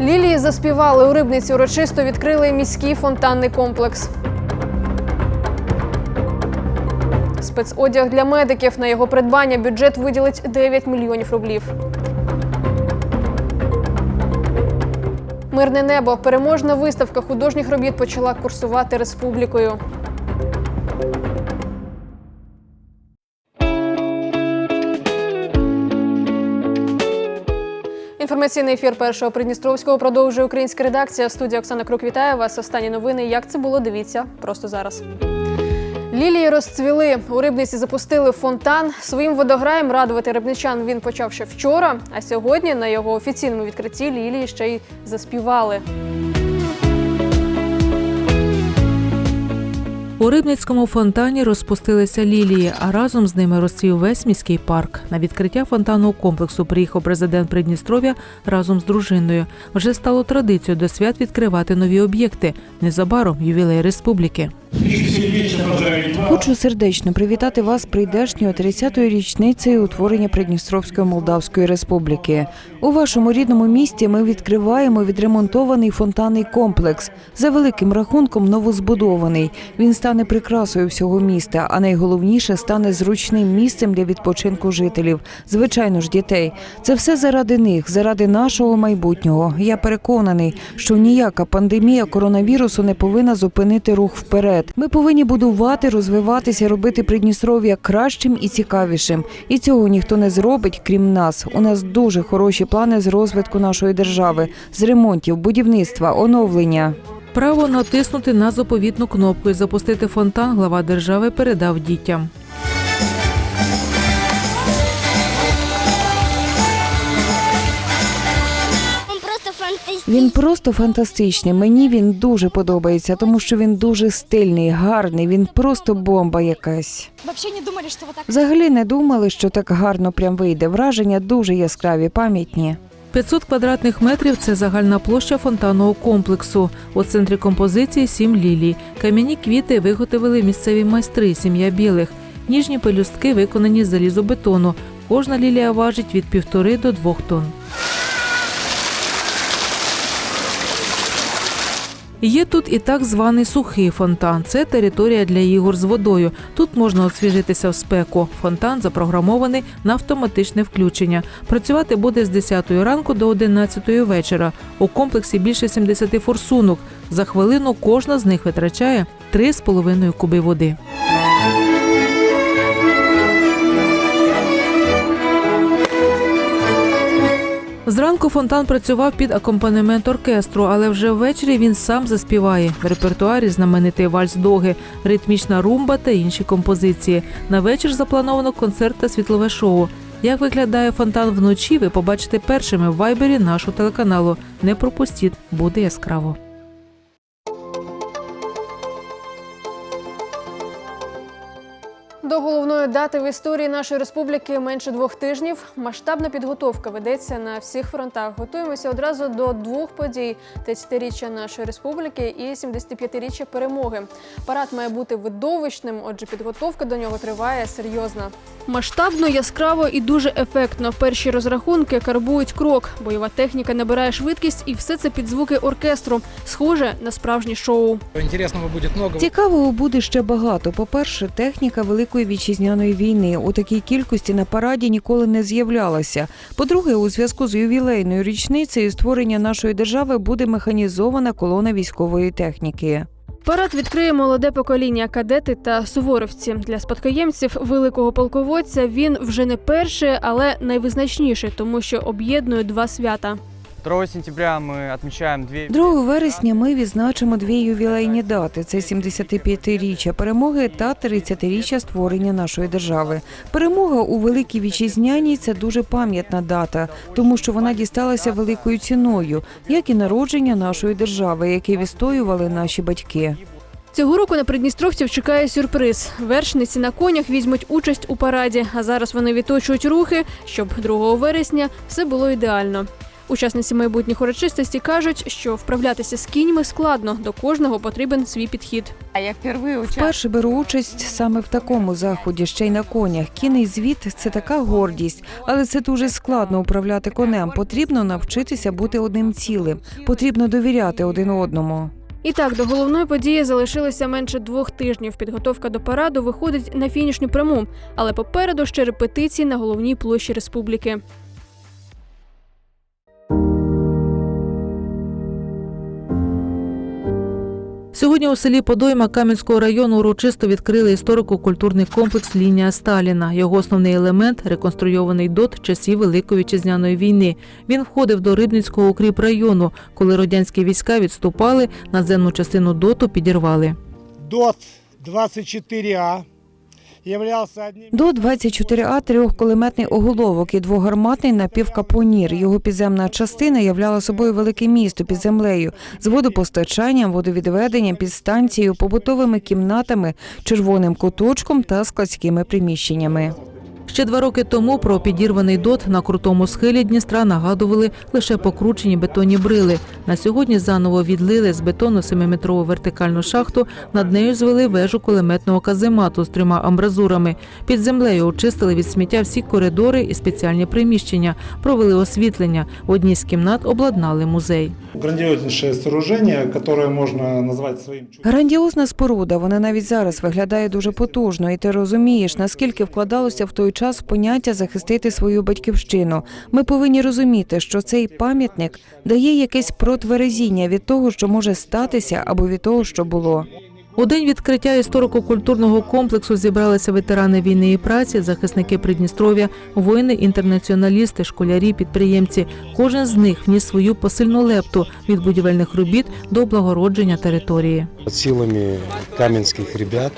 Лілії заспівали у рибниці. Урочисто відкрили міський фонтанний комплекс. Спецодяг для медиків. На його придбання бюджет виділить 9 мільйонів рублів. Мирне небо. Переможна виставка художніх робіт почала курсувати республікою. Інформаційний ефір першого Придністровського продовжує українська редакція. Студія Оксана Крук вітає вас. Останні новини. Як це було? Дивіться просто зараз. Лілії розцвіли. У рибниці запустили фонтан. Своїм водограєм радувати рибничан він почав ще вчора. А сьогодні на його офіційному відкритті лілії ще й заспівали. У Рибницькому фонтані розпустилися лілії, а разом з ними розцвів весь міський парк. На відкриття фонтанного комплексу приїхав президент Придністров'я разом з дружиною. Вже стало традицією до свят відкривати нові об'єкти. Незабаром ювілей республіки. Хочу сердечно привітати вас прийдешньою 30-ю річницею утворення Придністровської Молдавської Республіки. У вашому рідному місті ми відкриваємо відремонтований фонтанний комплекс. За великим рахунком новозбудований. Він стане прикрасою всього міста, а найголовніше стане зручним місцем для відпочинку жителів, звичайно ж, дітей. Це все заради них, заради нашого майбутнього. Я переконаний, що ніяка пандемія коронавірусу не повинна зупинити рух вперед. Ми повинні будувати, розвиватися, робити Придністров'я кращим і цікавішим. І цього ніхто не зробить, крім нас. У нас дуже хороші плани з розвитку нашої держави, з ремонтів, будівництва, оновлення. Право натиснути на заповітну кнопку і запустити фонтан глава держави передав дітям. Він просто фантастичний. Мені він дуже подобається, тому що він дуже стильний, гарний. Він просто бомба якась. Взагалі не думали, що так гарно прям вийде. Враження дуже яскраві, пам'ятні. 500 квадратних метрів це загальна площа фонтанного комплексу. У центрі композиції сім лілій. Кам'яні квіти виготовили місцеві майстри, сім'я білих. Ніжні пелюстки виконані з залізобетону. Кожна лілія важить від півтори до двох тонн. Є тут і так званий сухий фонтан. Це територія для ігор з водою. Тут можна освіжитися в спеку. Фонтан запрограмований на автоматичне включення. Працювати буде з 10 ранку до 11 вечора. У комплексі більше 70 форсунок. За хвилину кожна з них витрачає 3,5 куби води. Зранку фонтан працював під акомпанемент оркестру, але вже ввечері він сам заспіває. В репертуарі знаменитий вальс доги, ритмічна румба та інші композиції. На вечір заплановано концерт та світлове шоу. Як виглядає фонтан вночі, ви побачите першими в вайбері нашого телеканалу. Не пропустіть, буде яскраво. До дати в історії нашої республіки менше двох тижнів. Масштабна підготовка ведеться на всіх фронтах. Готуємося одразу до двох подій: 30-річчя нашої республіки і 75-річчя перемоги. Парад має бути видовищним, отже, підготовка до нього триває серйозно. Масштабно, яскраво і дуже ефектно. Перші розрахунки карбують крок. Бойова техніка набирає швидкість, і все це під звуки оркестру. Схоже на справжнє шоу. Цікавого буде ще багато. По-перше, техніка Великої вітчизняної війни у такій кількості на параді ніколи не з'являлася. По-друге, у зв'язку з ювілейною річницею створення нашої держави буде механізована колона військової техніки. Парад відкриє молоде покоління кадети та суворовці. Для спадкоємців великого полководця він вже не перший, але найвизначніший, тому що об'єднує два свята. 2 сентября мы отмечаем две... 2 вересня ми відзначимо дві ювілейні дати: це 75-річчя перемоги та 30-річчя створення нашої держави. Перемога у великій вітчизняній це дуже пам'ятна дата, тому що вона дісталася великою ціною, як і народження нашої держави, яке відстоювали наші батьки. Цього року на придністровців чекає сюрприз. Вершниці на конях візьмуть участь у параді, а зараз вони відточують рухи, щоб 2 вересня все було ідеально. Учасниці майбутніх урочистостей кажуть, що вправлятися з кіньми складно, до кожного потрібен свій підхід. А я. Вперше беру участь саме в такому заході, ще й на конях. Кінний звіт це така гордість, але це дуже складно управляти конем. Потрібно навчитися бути одним цілим. Потрібно довіряти один одному. І так, до головної події залишилося менше двох тижнів. Підготовка до параду виходить на фінішню пряму, але попереду ще репетиції на головній площі республіки. Сьогодні у селі Подойма Кам'янського району урочисто відкрили історико-культурний комплекс Лінія Сталіна. Його основний елемент реконструйований ДОТ часів Великої вітчизняної війни. Він входив до Рибницького укріпрайону. Коли радянські війська відступали, наземну частину ДОТу підірвали. ДОТ 24А являлся одним До 24А трьохкулеметний оголовок і двогарматний напівкапонір. Його підземна частина являла собою велике місто під землею з водопостачанням, водовідведенням, підстанцією, побутовими кімнатами, червоним куточком та складськими приміщеннями. Ще два роки тому про підірваний ДОТ на крутому схилі Дністра нагадували лише покручені бетонні брили. На сьогодні заново відлили з бетону 7-метрову вертикальну шахту. Над нею звели вежу кулеметного каземату з трьома амбразурами. Під землею очистили від сміття всі коридори і спеціальні приміщення, провели освітлення. В одній з кімнат обладнали музей. Грандиознейшее сооружение, которое можно назвать своим чудом. Грандіозна споруда, вона навіть зараз виглядає дуже потужно, і ти розумієш, наскільки вкладалося в той час поняття захистити свою батьківщину. Ми повинні розуміти, що цей пам'ятник дає якесь протверезіння від того, що може статися, або від того, що було. У день відкриття історико-культурного комплексу зібралися ветерани війни і праці, захисники Придністров'я, воїни, інтернаціоналісти, школярі, підприємці. Кожен з них вніс свою посильну лепту від будівельних робіт до облагородження території. силами каменских ребят,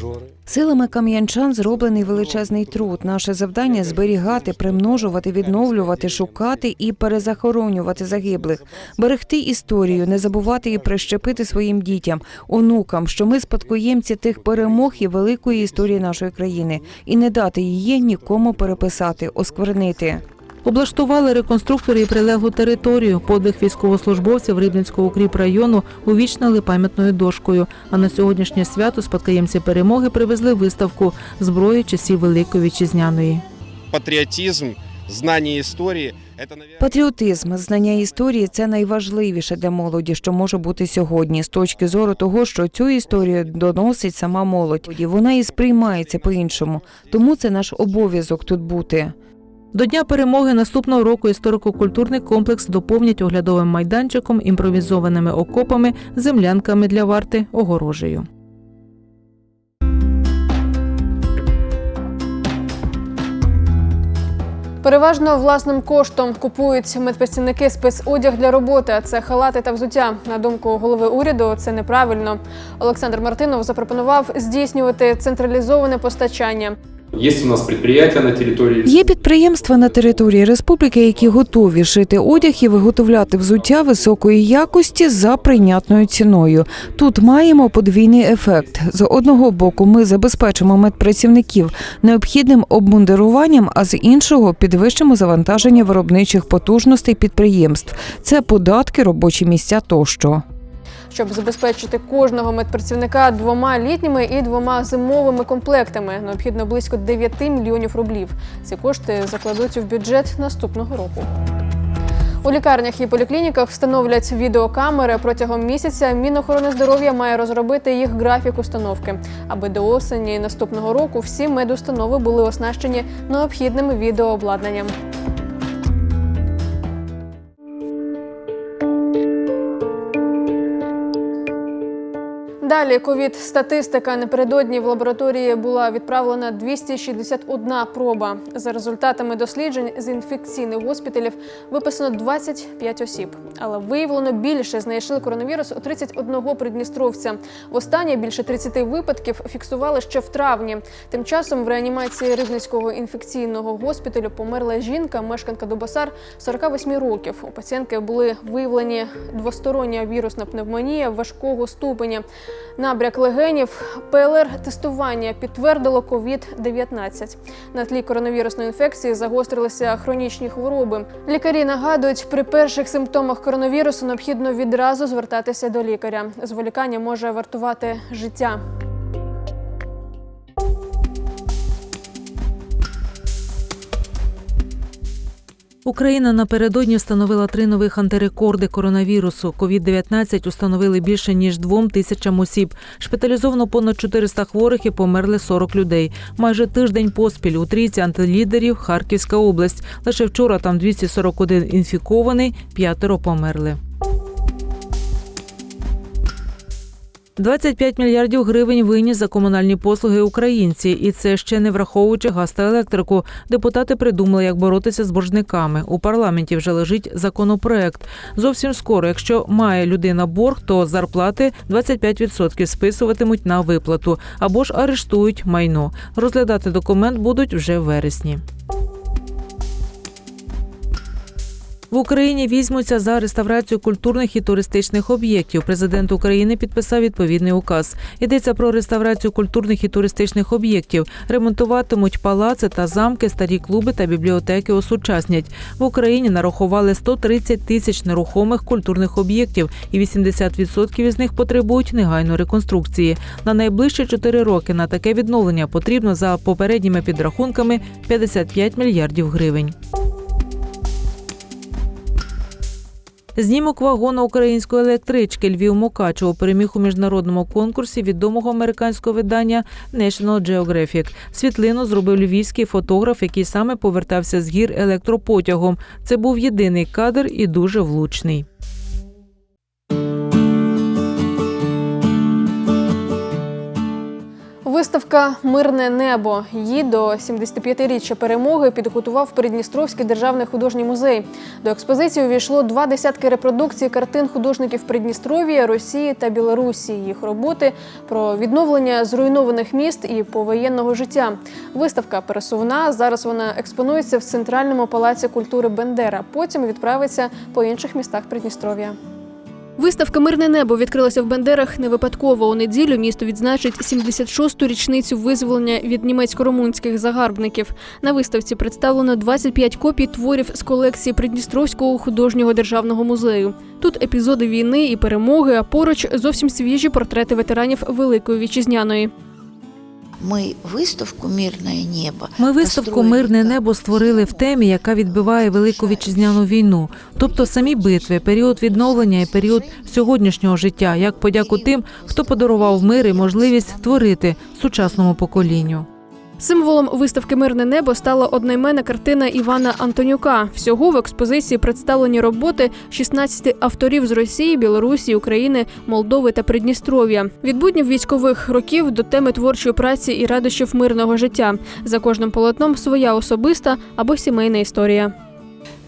Жоры. Силами кам'янчан зроблений величезний труд. Наше завдання зберігати, примножувати, відновлювати, шукати і перезахоронювати загиблих, берегти історію, не забувати і прищепити своїм дітям, онукам, що ми спадкоємці тих перемог і великої історії нашої країни, і не дати її нікому переписати, осквернити. Облаштували реконструктори і прилеглу територію. Подвиг військовослужбовців Рибницького укріпрайону увічнили пам'ятною дошкою. А на сьогоднішнє свято спадкоємці перемоги привезли виставку зброї часів Великої вітчизняної. патриотизм, знание истории – это, Патріотизм, знання історії це найважливіше для молоді, що може бути сьогодні, з точки зору того, що цю історію доносить сама молодь. І Вона і сприймається по-іншому. Тому це наш обов'язок тут бути. До Дня перемоги наступного року історико-культурний комплекс доповнять оглядовим майданчиком, імпровізованими окопами, землянками для варти, огорожею. Переважно власним коштом купують медпрацівники спецодяг для роботи, а це халати та взуття. На думку голови уряду, це неправильно. Олександр Мартинов запропонував здійснювати централізоване постачання. Есть у нас предприятия на территории Є підприємства на території республіки, які готові шити одяг і виготовляти взуття високої якості за прийнятною ціною. Тут маємо подвійний ефект. З одного боку, ми забезпечимо медпрацівників необхідним обмундируванням, а з іншого підвищимо завантаження виробничих потужностей підприємств. Це податки, робочі місця тощо. Щоб забезпечити кожного медпрацівника двома літніми і двома зимовими комплектами. Необхідно близько 9 мільйонів рублів. Ці кошти закладуть в бюджет наступного року. У лікарнях і поліклініках встановлять відеокамери протягом місяця. Мінохорони здоров'я має розробити їх графік установки, аби до осені наступного року всі медустанови були оснащені необхідним відеообладнанням. Далі ковід статистика напередодні в лабораторії була відправлена 261 проба. За результатами досліджень з інфекційних госпіталів виписано 25 осіб, але виявлено більше знайшли коронавірус у 31 придністровця. Востаннє більше 30 випадків фіксували ще в травні. Тим часом в реанімації Рибницького інфекційного госпіталю померла жінка, мешканка Дубасар 48 років. У пацієнтки були виявлені двостороння вірусна пневмонія важкого ступеня. Набряк легенів, ПЛР-тестування підтвердило COVID-19. На тлі коронавірусної інфекції загострилися хронічні хвороби. Лікарі нагадують, при перших симптомах коронавірусу необхідно відразу звертатися до лікаря. Зволікання може вартувати життя. Україна напередодні встановила три нових антирекорди коронавірусу. Ковід-19 установили більше ніж двом тисячам осіб. Шпиталізовано понад 400 хворих і померли 40 людей. Майже тиждень поспіль у трійці антилідерів Харківська область. Лише вчора там 241 інфікований, п'ятеро померли. 25 мільярдів гривень винні за комунальні послуги українці, і це ще не враховуючи газ та електрику. Депутати придумали, як боротися з боржниками. У парламенті вже лежить законопроект. Зовсім скоро, якщо має людина борг, то зарплати 25% списуватимуть на виплату або ж арештують майно. Розглядати документ будуть вже в вересні. В Україні візьмуться за реставрацію культурних і туристичних об'єктів. Президент України підписав відповідний указ. Йдеться про реставрацію культурних і туристичних об'єктів. Ремонтуватимуть палаци та замки, старі клуби та бібліотеки осучаснять. В Україні нарахували 130 тисяч нерухомих культурних об'єктів, і 80% із них потребують негайної реконструкції. На найближчі 4 роки на таке відновлення потрібно за попередніми підрахунками 55 мільярдів гривень. Знімок вагона української електрички Львів Мукачево переміг у міжнародному конкурсі відомого американського видання National Geographic. Світлину зробив львівський фотограф, який саме повертався з гір електропотягом. Це був єдиний кадр і дуже влучний. Виставка Мирне небо. Її до 75-річчя перемоги підготував Придністровський державний художній музей. До експозиції увійшло два десятки репродукцій картин художників Придністров'я, Росії та Білорусі. Їх роботи про відновлення зруйнованих міст і повоєнного життя. Виставка пересувна. Зараз вона експонується в центральному палаці культури Бендера. Потім відправиться по інших містах Придністров'я. Виставка Мирне небо відкрилася в Бендерах не випадково. У неділю місто відзначить 76-ту річницю визволення від німецько-румунських загарбників. На виставці представлено 25 копій творів з колекції Придністровського художнього державного музею. Тут епізоди війни і перемоги, а поруч зовсім свіжі портрети ветеранів Великої вітчизняної. Ми виставку Мирне небо. Ми виставку Мирне небо створили в темі, яка відбиває велику вітчизняну війну, тобто самі битви, період відновлення і період сьогоднішнього життя, як подяку тим, хто подарував мир і можливість творити сучасному поколінню. Символом виставки Мирне небо стала одноіменна картина Івана Антонюка. Всього в експозиції представлені роботи 16 авторів з Росії, Білорусі, України, Молдови та Придністров'я. Від військових років до теми творчої праці і радощів мирного життя. За кожним полотном своя особиста або сімейна історія.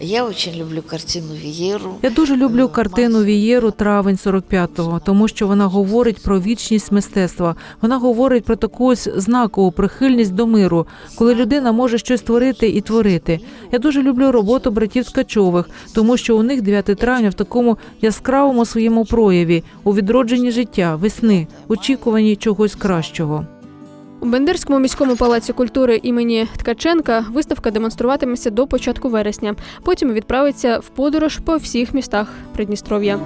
Я дуже люблю картину Вієру. Я дуже люблю картину Вієру Травень 45-го, тому що вона говорить про вічність мистецтва. Вона говорить про таку ось знакову прихильність до миру, коли людина може щось творити і творити. Я дуже люблю роботу братів Ткачових, тому що у них 9 травня в такому яскравому своєму прояві, у відродженні життя, весни, очікуванні чогось кращого. У Бендерському міському палаці культури імені Ткаченка виставка демонструватиметься до початку вересня. Потім відправиться в подорож по всіх містах Придністров'я.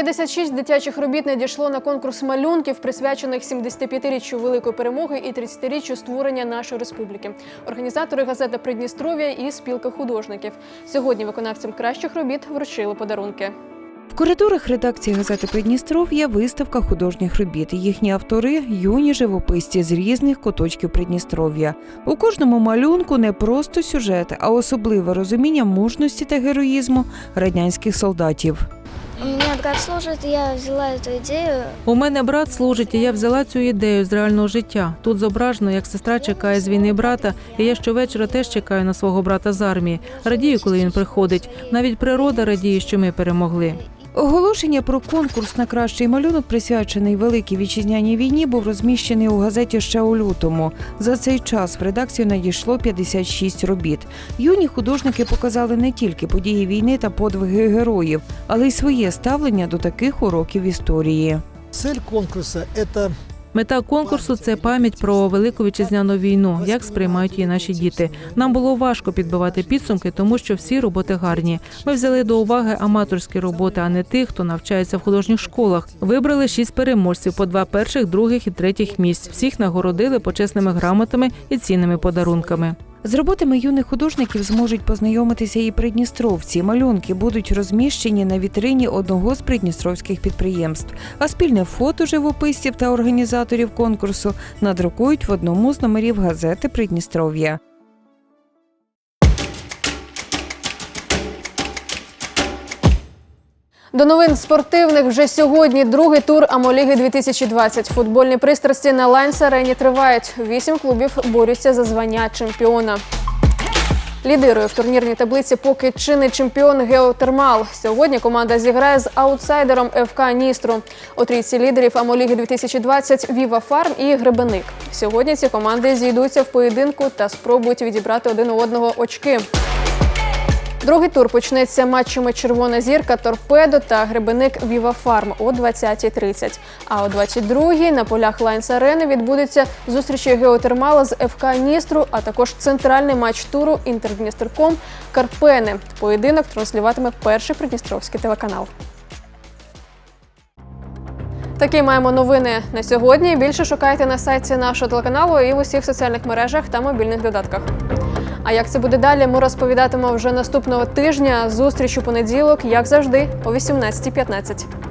«56 дитячих робіт надійшло на конкурс малюнків, присвячених 75-річчю Великої перемоги і 30-річчю створення нашої республіки. Організатори газети Придністров'я і спілка художників. Сьогодні виконавцям кращих робіт вручили подарунки. В коридорах редакції газети Придністров'я виставка художніх робіт. Їхні автори юні живописці з різних куточків Придністров'я. У кожному малюнку не просто сюжет, а особливе розуміння мужності та героїзму радянських солдатів. Брат служить, я взяла цю ідею. У мене брат служить, і я взяла цю ідею з реального життя. Тут зображено, як сестра чекає з війни брата, і я щовечора теж чекаю на свого брата з армії. Радію, коли він приходить. Навіть природа радіє, що ми перемогли. Оголошення про конкурс на кращий малюнок, присвячений Великій вітчизняній війні, був розміщений у газеті ще у лютому. За цей час в редакцію надійшло 56 робіт. Юні художники показали не тільки події війни та подвиги героїв, але й своє ставлення до таких уроків історії. Цель конкурса – это Мета конкурсу це пам'ять про велику вітчизняну війну, як сприймають її наші діти. Нам було важко підбивати підсумки, тому що всі роботи гарні. Ми взяли до уваги аматорські роботи, а не тих, хто навчається в художніх школах. Вибрали шість переможців по два перших, других і третіх місць. Всіх нагородили почесними грамотами і цінними подарунками. З роботами юних художників зможуть познайомитися і придністровці. Малюнки будуть розміщені на вітрині одного з придністровських підприємств. А спільне фото живописців та організаторів конкурсу надрукують в одному з номерів газети Придністров'я. До новин спортивних вже сьогодні другий тур Амоліги 2020. Футбольні пристрасті на Лайнс арені тривають. Вісім клубів борються за звання чемпіона. Лідирує в турнірній таблиці поки чинний чемпіон Геотермал. Сьогодні команда зіграє з аутсайдером ФК Ністру. У трійці лідерів Амоліги 2020 Віва Фарм і Гребеник. Сьогодні ці команди зійдуться в поєдинку та спробують відібрати один у одного очки. Другий тур почнеться матчами Червона зірка, Торпедо та Гребеник Віва Фарм о 20.30. А о 22.00 на полях Лайнс Арени відбудеться зустрічі Геотермала з ФК Ністру, а також центральний матч туру Інтердністерком Карпени. Поєдинок транслюватиме перший придністровський телеканал. Такі маємо новини на сьогодні. Більше шукайте на сайті нашого телеканалу і в усіх соціальних мережах та мобільних додатках. А як це буде далі, ми розповідатимемо вже наступного тижня. Зустріч у понеділок, як завжди, о 18.15.